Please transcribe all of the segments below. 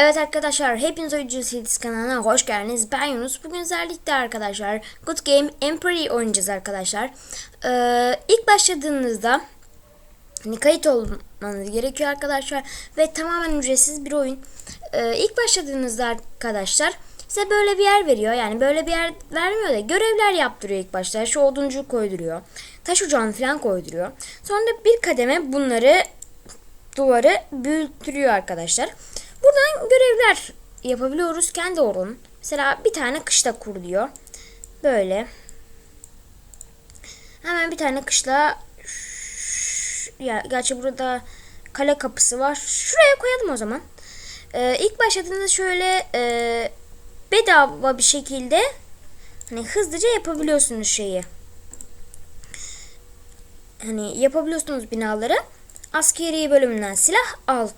Evet arkadaşlar hepiniz Oyuncu Series kanalına hoş geldiniz. Ben Yunus. Bugün özellikle arkadaşlar Good Game Emperor oynayacağız arkadaşlar. Ee, ilk başladığınızda hani kayıt olmanız gerekiyor arkadaşlar. Ve tamamen ücretsiz bir oyun. Ee, ilk başladığınızda arkadaşlar size böyle bir yer veriyor. Yani böyle bir yer vermiyor da görevler yaptırıyor ilk başta. Şu oduncu koyduruyor. Taş ocağını falan koyduruyor. Sonra bir kademe bunları duvarı büyütürüyor arkadaşlar. Buradan görevler yapabiliyoruz kendi oranın. Mesela bir tane kışla kur diyor. Böyle. Hemen bir tane kışla ya gerçi burada kale kapısı var. Şuraya koyalım o zaman. Ee, ilk başladığınızda şöyle e, bedava bir şekilde hani hızlıca yapabiliyorsunuz şeyi. Hani yapabiliyorsunuz binaları. Askeri bölümünden silah al.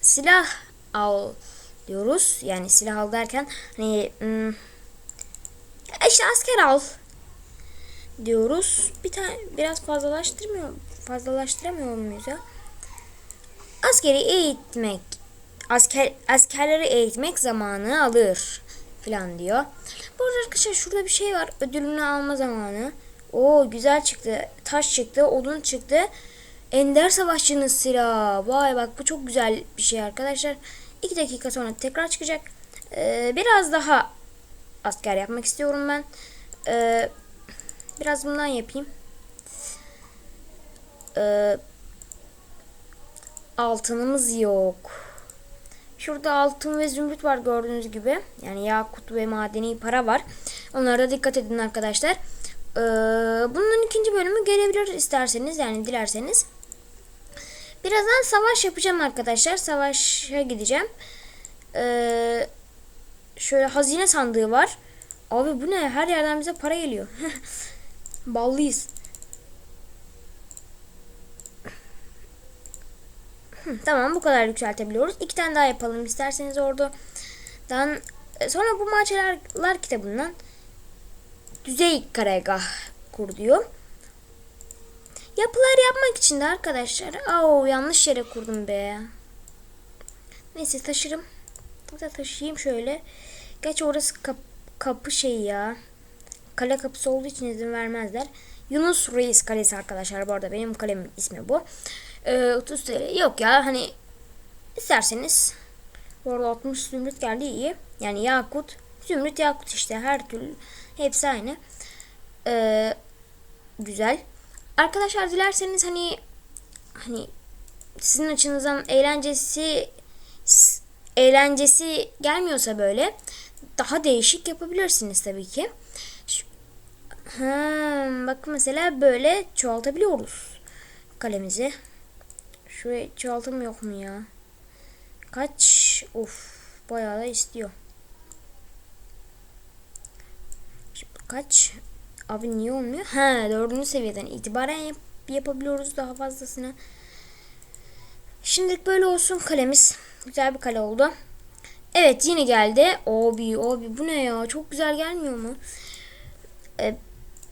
Silah al diyoruz. Yani silah al derken hani hmm, işte asker al diyoruz. Bir tane biraz fazlalaştırmıyor fazlalaştıramıyor muyuz ya? Askeri eğitmek asker askerleri eğitmek zamanı alır falan diyor. Burada arkadaşlar şurada bir şey var. Ödülünü alma zamanı. Oo güzel çıktı. Taş çıktı, odun çıktı. Ender savaşçının silahı. Vay bak bu çok güzel bir şey arkadaşlar. 2 dakika sonra tekrar çıkacak. Ee, biraz daha asker yapmak istiyorum ben. Ee, biraz bundan yapayım. Ee, altınımız yok. Şurada altın ve zümrüt var gördüğünüz gibi. Yani yakut ve madeni para var. Onlara da dikkat edin arkadaşlar. Ee, bunun ikinci bölümü gelebilir isterseniz yani dilerseniz. Birazdan savaş yapacağım arkadaşlar. Savaşa gideceğim. Ee, şöyle hazine sandığı var. Abi bu ne? Her yerden bize para geliyor. Ballıyız. tamam bu kadar yükseltebiliyoruz. İki tane daha yapalım isterseniz oradan. Sonra bu maçlar kitabından düzey karargah kur diyor. Yapılar yapmak için de arkadaşlar. Oo yanlış yere kurdum be. Neyse taşırım. Da taşıyayım şöyle. Geç orası kap kapı şeyi ya. Kale kapısı olduğu için izin vermezler. Yunus Reis Kalesi arkadaşlar. Bu arada benim kalemin ismi bu. Ee, 30 TL. Yok ya hani isterseniz. Bu arada 60 zümrüt geldi iyi. Yani yakut. Zümrüt yakut işte her türlü. Hepsi aynı. Ee, güzel. Arkadaşlar dilerseniz hani hani sizin açınızdan eğlencesi eğlencesi gelmiyorsa böyle daha değişik yapabilirsiniz tabii ki. Ha, bak mesela böyle çoğaltabiliyoruz kalemizi. Şuraya çoğaltım yok mu ya? Kaç? Of bayağı da istiyor. Şimdi kaç? Abi niye olmuyor? Ha dördüncü seviyeden itibaren yap yapabiliyoruz daha fazlasını. Şimdilik böyle olsun kalemiz. Güzel bir kale oldu. Evet yine geldi. Abi abi bu ne ya? Çok güzel gelmiyor mu? Ee,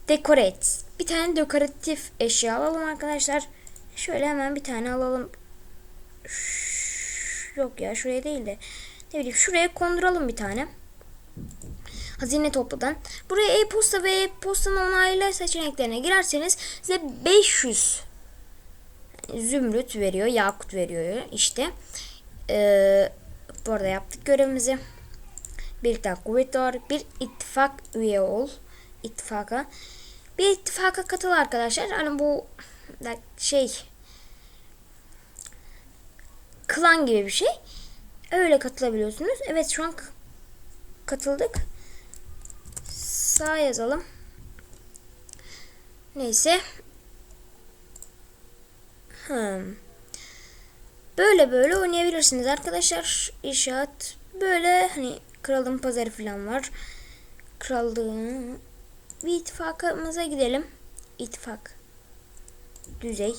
decorate. Bir tane dekoratif eşya alalım arkadaşlar. Şöyle hemen bir tane alalım. Şş, yok ya şuraya değil de. Ne bileyim şuraya konduralım bir tane hazine topladan. Buraya e-posta ve e-postanın onaylı seçeneklerine girerseniz size 500 zümrüt veriyor, yakut veriyor işte. Ee, bu arada yaptık görevimizi. Bir tane kuvvet var. Bir ittifak üye ol. İttifaka. Bir ittifaka katıl arkadaşlar. Hani bu şey klan gibi bir şey. Öyle katılabiliyorsunuz. Evet şu an katıldık sağ yazalım. Neyse. Hmm. Böyle böyle oynayabilirsiniz arkadaşlar. İnşaat böyle hani kralın pazarı falan var. Krallığın bir ittifakımıza gidelim. İttifak. Düzey.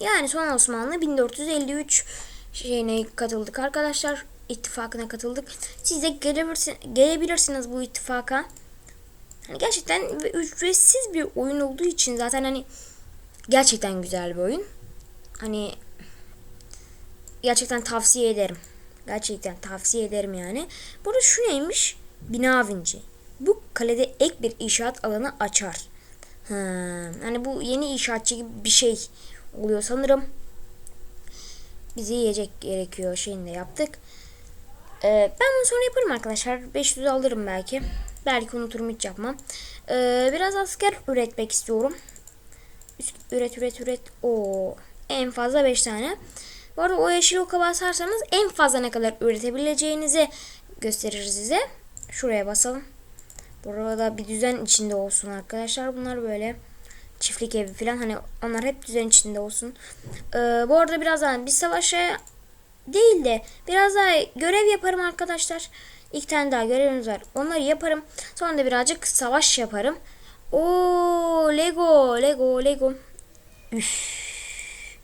Yani son Osmanlı 1453 şeyine katıldık arkadaşlar ittifakına katıldık. Siz de gelebilirsiniz bu ittifaka. Hani gerçekten ücretsiz bir oyun olduğu için zaten hani gerçekten güzel bir oyun. Hani gerçekten tavsiye ederim. Gerçekten tavsiye ederim yani. Burada şu neymiş? Bina vinci. Bu kalede ek bir inşaat alanı açar. Ha, hani bu yeni inşaatçı gibi bir şey oluyor sanırım. Bizi yiyecek gerekiyor şeyini de yaptık. Ee, ben bunu sonra yaparım arkadaşlar. 500 alırım belki. Belki unuturum hiç yapmam. Ee, biraz asker üretmek istiyorum. Üret üret üret. O en fazla 5 tane. Bu arada o yeşil oka basarsanız en fazla ne kadar üretebileceğinizi gösterir size. Şuraya basalım. Burada bir düzen içinde olsun arkadaşlar. Bunlar böyle çiftlik evi falan hani onlar hep düzen içinde olsun. Ee, bu arada birazdan bir savaşa değil de biraz daha görev yaparım arkadaşlar. İlk tane daha görevimiz var. Onları yaparım. Sonra da birazcık savaş yaparım. O Lego, Lego, Lego. Üf.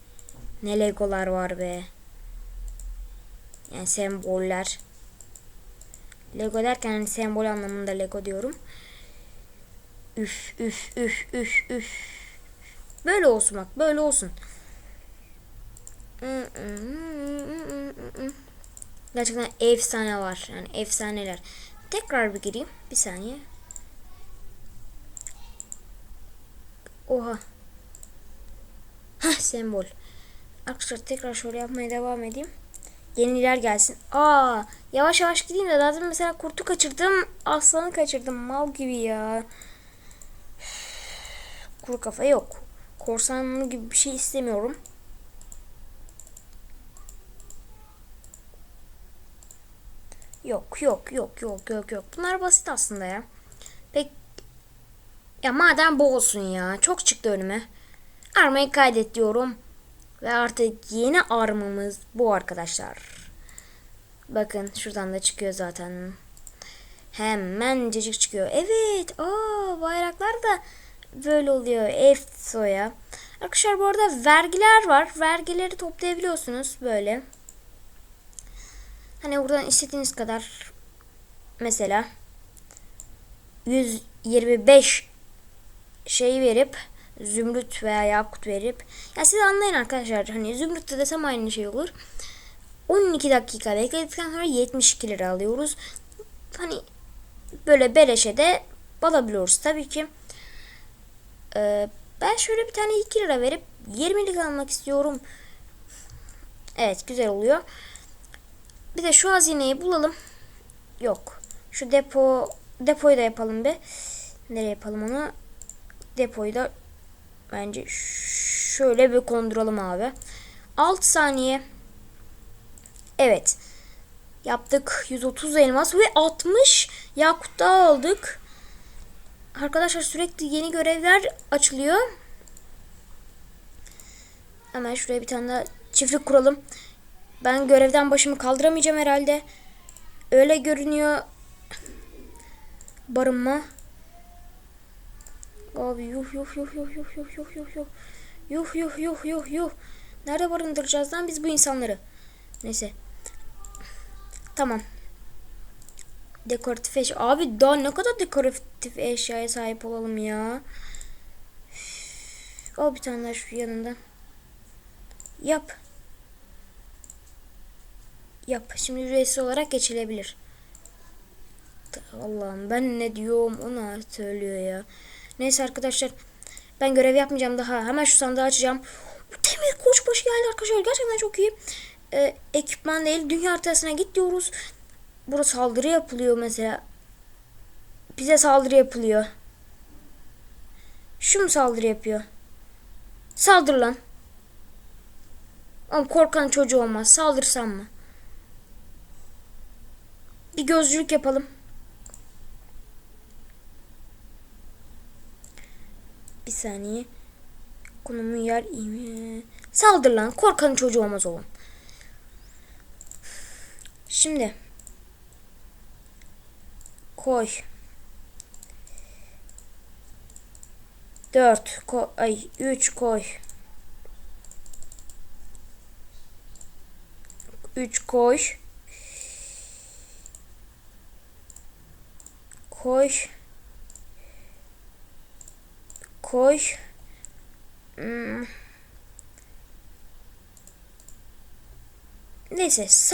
Ne Legolar var be. Yani semboller. Lego derken hani sembol anlamında Lego diyorum. Üf üf üf üf üf. Böyle olsun bak böyle olsun. Gerçekten efsane var. Yani efsaneler. Tekrar bir gireyim. Bir saniye. Oha. Hah sembol. Arkadaşlar tekrar şöyle yapmaya devam edeyim. Yeniler gelsin. Aa, yavaş yavaş gideyim de zaten mesela kurtu kaçırdım. Aslanı kaçırdım. Mal gibi ya. Kuru kafa yok. Korsanlı gibi bir şey istemiyorum. Yok yok yok yok yok yok. Bunlar basit aslında ya. Pek ya madem bu olsun ya. Çok çıktı önüme. Armayı kaydet diyorum. Ve artık yeni armamız bu arkadaşlar. Bakın şuradan da çıkıyor zaten. Hemen cacık çıkıyor. Evet. Aa, bayraklar da böyle oluyor. EFSO'ya. Arkadaşlar bu arada vergiler var. Vergileri toplayabiliyorsunuz böyle. Hani buradan istediğiniz kadar mesela 125 şey verip zümrüt veya yakut verip ya siz anlayın arkadaşlar hani zümrüt de desem aynı şey olur. 12 dakika bekledikten sonra 72 lira alıyoruz. Hani böyle beleşe de alabiliyoruz tabii ki. Ee, ben şöyle bir tane 2 lira verip 20'lik almak istiyorum. Evet güzel oluyor. Bir de şu hazineyi bulalım. Yok. Şu depo depoyu da yapalım bir. Nereye yapalım onu? Depoyu da bence şöyle bir konduralım abi. 6 saniye. Evet. Yaptık. 130 elmas ve 60 yakut daha aldık. Arkadaşlar sürekli yeni görevler açılıyor. Hemen şuraya bir tane daha çiftlik kuralım. Ben görevden başımı kaldıramayacağım herhalde. Öyle görünüyor. Barınma. Abi yuh yuh yuh yuh yuh yuh yuh yuh yuh. Yuh yuh yuh yuh yuh. Nerede barındıracağız lan biz bu insanları? Neyse. Tamam. Dekoratif eşya. Abi daha ne kadar dekoratif eşyaya sahip olalım ya. Al bir tane daha şu yanından. Yap. Yap. Şimdi ücretsiz olarak geçilebilir. Allah'ım ben ne diyorum ona söylüyor ya. Neyse arkadaşlar. Ben görev yapmayacağım daha. Hemen şu sandığı açacağım. Demir koçbaşı geldi arkadaşlar. Gerçekten çok iyi. Ee, ekipman değil. Dünya haritasına git diyoruz. Burada saldırı yapılıyor mesela. Bize saldırı yapılıyor. Şu mu saldırı yapıyor? Saldır lan. Oğlum korkan çocuğu olmaz. Saldırsam mı? Bir gözcülük yapalım. Bir saniye. Konumu yer iyi? Saldır lan. Korkan çocuğu olmaz oğlum. Şimdi. Koy. Dört. Koy. Ay. Üç koy. Üç koy. koş koş hmm. neyse